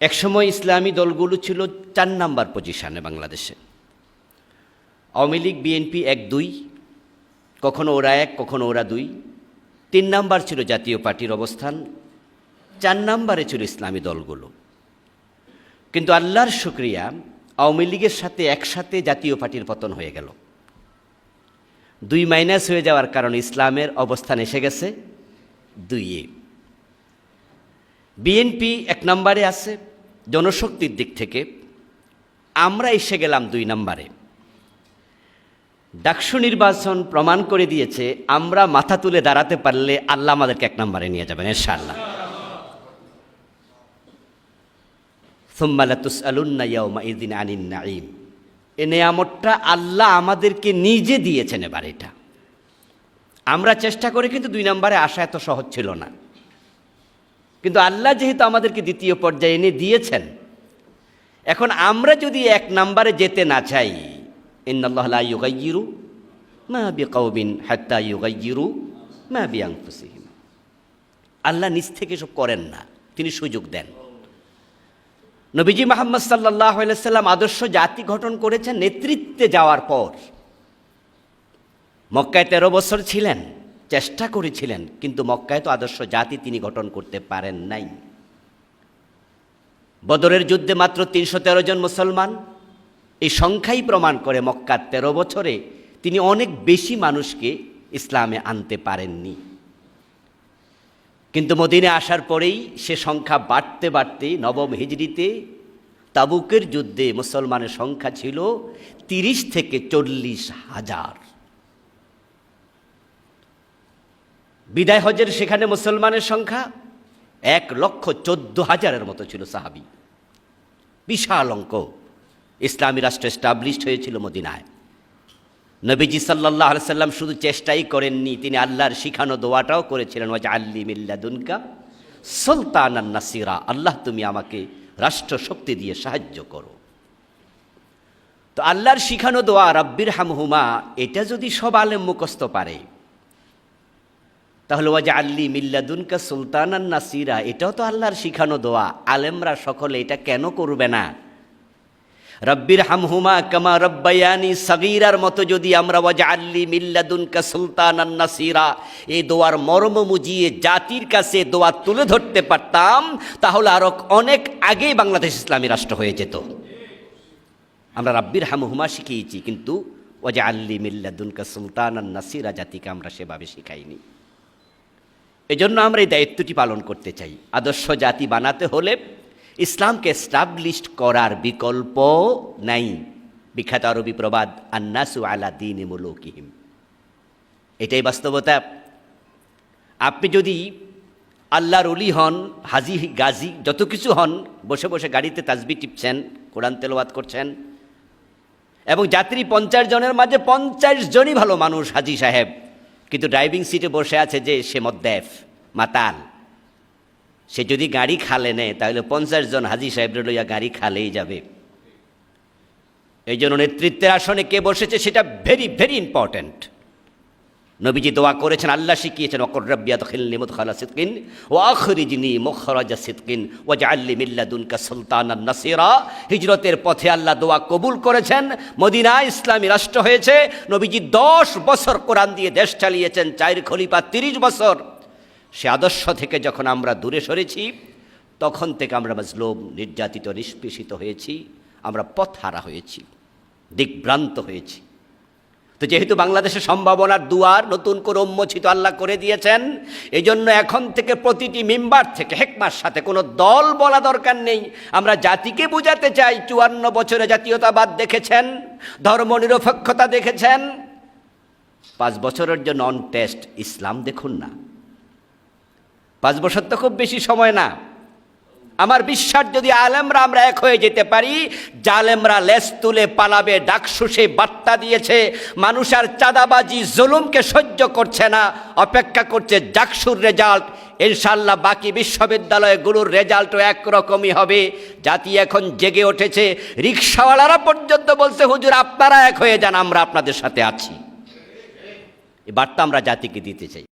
একসময় ইসলামী দলগুলো ছিল চার নাম্বার পজিশনে বাংলাদেশে। আওয়ামী লীগ, বিএনপি এক দুই, কখনো ওরা এক, কখনো ওরা দুই। তিন নাম্বার ছিল জাতীয় পার্টির অবস্থান, চার নাম্বারে ছিল ইসলামী দলগুলো। কিন্তু আল্লাহর শুক্রিয়া, আওয়ামী লীগের সাথে একসাথে জাতীয় পার্টির পতন হয়ে গেল। দুই মাইনাস হয়ে যাওয়ার কারণে ইসলামের অবস্থান এসে গেছে দুইয়ে। বিএনপি এক নম্বরে আছে জনশক্তির দিক থেকে আমরা এসে গেলাম দুই নম্বরে। ডাকসু নির্বাচন প্রমাণ করে দিয়েছে, আমরা মাথা তুলে দাঁড়াতে পারলে আল্লাহ আমাদেরকে এক নম্বরে নিয়ে যাবেন, ইনশাআল্লাহ। সুম্মালাতুস আলুন্না ইয়াউমা ইদিন আনিন নাইম এ নেয়ামতটা আল্লাহ আমাদেরকে নিজে দিয়েছেন এবার এটা। আমরা চেষ্টা করে কিন্তু দুই নম্বরে আসা এত সহজ ছিল না। কিন্তু আল্লাহ যেহেতু আমাদেরকে দ্বিতীয় পর্যায়ে এনে দিয়েছেন, এখন আমরা যদি এক নাম্বারে যেতে না চাই, ইন্নাল্লাহ লা ইউগাইয়িরু মা বিকাউমিন হাত্তা ইউগাইয়িরু মা বিআনফুসিহিম। আল্লাহ নিজ থেকে সব করেন না, তিনি সুযোগ দেন। নবীজি মোহাম্মদ সাল্লাহ সাল্লাম আদর্শ জাতি গঠন করেছেন নেতৃত্বে যাওয়ার পর। মক্কায় তেরো বছর ছিলেন। চেষ্টা করেছিলেন, কিন্তু মক্কায় তো আদর্শ জাতি তিনি গঠন করতে পারেন নাই। বদরের যুদ্ধে মাত্র তিনশো তেরো জন মুসলমান, এই সংখ্যাই প্রমাণ করে মক্কার তেরো বছরে তিনি অনেক বেশি মানুষকে ইসলামে আনতে পারেননি। কিন্তু মদিনে আসার পরেই সে সংখ্যা বাড়তে বাড়তে নবম হিজড়িতে তাবুকের যুদ্ধে মুসলমানের সংখ্যা ছিল তিরিশ থেকে চল্লিশ হাজার। বিদায় হজের সেখানে মুসলমানের সংখ্যা এক লক্ষ চোদ্দ হাজারের মতো ছিল সাহাবি। বিশাল অঙ্ক। ইসলামী রাষ্ট্র এস্টাবলিশড হয়েছিল মদিনায়। নবীজি সাল্লাহ সাল্লাম শুধু চেষ্টাই করেননি, তিনি আল্লাহর শিখানো দোয়াটাও করেছিলেন ওয়াজ আল্লি মিল্লাদুনকা সুলতান নাসিরা আল্লাহ, তুমি আমাকে রাষ্ট্র শক্তি দিয়ে সাহায্য করো। তো আল্লাহর শিখানো দোয়া রব্বির হামহুমা এটা যদি সব আলেম মুখস্থ পারে তাহলে ওয়াজ আল্লি মিল্লাদুনকা সুলতান নাসিরা, এটাও তো আল্লাহর শিখানো দোয়া। আলেমরা সকলে এটা কেন করবে না? রব্বির হামহুমা কামা রব্বায়ানি সগিরার মতো যদি আমরা ওয়াজা আল্লি মিল্লাদুনকা সুলতান নাসিরা এই দোয়ার মর্ম মুজিয়ে জাতির কাছে দোয়া তুলে ধরতে পারতাম, তাহলে আরও অনেক আগেই বাংলাদেশ ইসলামী রাষ্ট্র হয়ে যেত। আমরা রাব্বির হামহুমা শিখিয়েছি, কিন্তু ওয়াজা আল্লি মিল্লাদুনকা সুলতান নাসিরা জাতিকে আমরা সেভাবে শিখাইনি। এজন্য আমরা এই দায়িত্বটি পালন করতে চাই। আদর্শ জাতি বানাতে হলে ইসলামকে এস্টাবলিশড করার বিকল্প নাই। বিখ্যাত আরবি প্রবাদ, আন্নাসু আলা দিন মুলুকিহিম এটাই বাস্তবতা। আপনি যদি আল্লাহর অলি হন, হাজি, গাজী, যত কিছু হন, বসে বসে গাড়িতে তাজবি টিপছেন, কোরআন তেলাওয়াত করছেন, এবং যাত্রী পঞ্চাশ জনের মাঝে পঞ্চাশ জনই ভালো মানুষ হাজি সাহেব কিন্তু ড্রাইভিং সিটে বসে আছে যে সে মদ্দেফ, মাতাল। সে যদি গাড়ি খালে নেয় তাহলে পঞ্চাশ জন হাজি সাহেবরে লইয়া গাড়ি খালেই যাবে। এই জন্য নেতৃত্বের আসনে কে বসেছে সেটা ভেরি ভেরি ইম্পর্ট্যান্ট নবীজি দোয়া করেছেন, আল্লাহ শিখিয়েছেন অকর রব্বিয়াত খিলনি মুদখালা সিদ্কিন ও আখরিজনি মুখরাজা সিদ্কিন ও জাল্লি মিল্লাদুনকা সুলতান নাসিরা। হিজরতের পথে আল্লাহ দোয়া কবুল করেছেন। মদিনা ইসলামী রাষ্ট্র হয়েছে। নবীজি দশ বছর কোরআন দিয়ে দেশ চালিয়েছেন, চার খলিফা তিরিশ বছর। সে আদর্শ থেকে যখন আমরা দূরে সরেছি, তখন থেকে আমরা মজলুম, নির্যাতিত, নিষ্পেষিত হয়েছি। আমরা পথ হারা হয়েছি, দিকভ্রান্ত হয়েছি। তো যেহেতু বাংলাদেশের সম্ভাবনার দুয়ার নতুন করে উন্মোচিত আল্লাহ করে দিয়েছেন এই জন্য এখন থেকে প্রতিটি মেম্বার থেকে হেকমার সাথে কোনো দল বলা দরকার নেই। আমরা জাতিকে বোঝাতে চাই, চুয়ান্ন বছরে জাতীয়তাবাদ দেখেছেন ধর্ম নিরপেক্ষতা দেখেছেন। পাঁচ বছরের জন্য অন টেস্ট ইসলাম দেখুন না। পাঁচ বছর তো খুব বেশি সময় না। আমার বিশ্বাস, যদি আলেমরা আমরা এক হয়ে যেতে পারি, জালেমরা লেস তুলে পালাবে, ডাকসু সেই বার্তা দিয়েছে, মানুষ আর চাঁদাবাজি, জুলুমকে সহ্য করছে না, অপেক্ষা করছে ডাকসুর রেজাল্ট। ইনশাল্লাহ বাকি বিশ্ববিদ্যালয়গুলোর রেজাল্টও একরকমই হবে। জাতি এখন জেগে উঠেছে। রিক্সাওয়ালারা পর্যন্ত বলছে, হুজুর, আপনারা এক হয়ে যান, আমরা আপনাদের সাথে আছি। এই বার্তা আমরা জাতিকে দিতে চাই।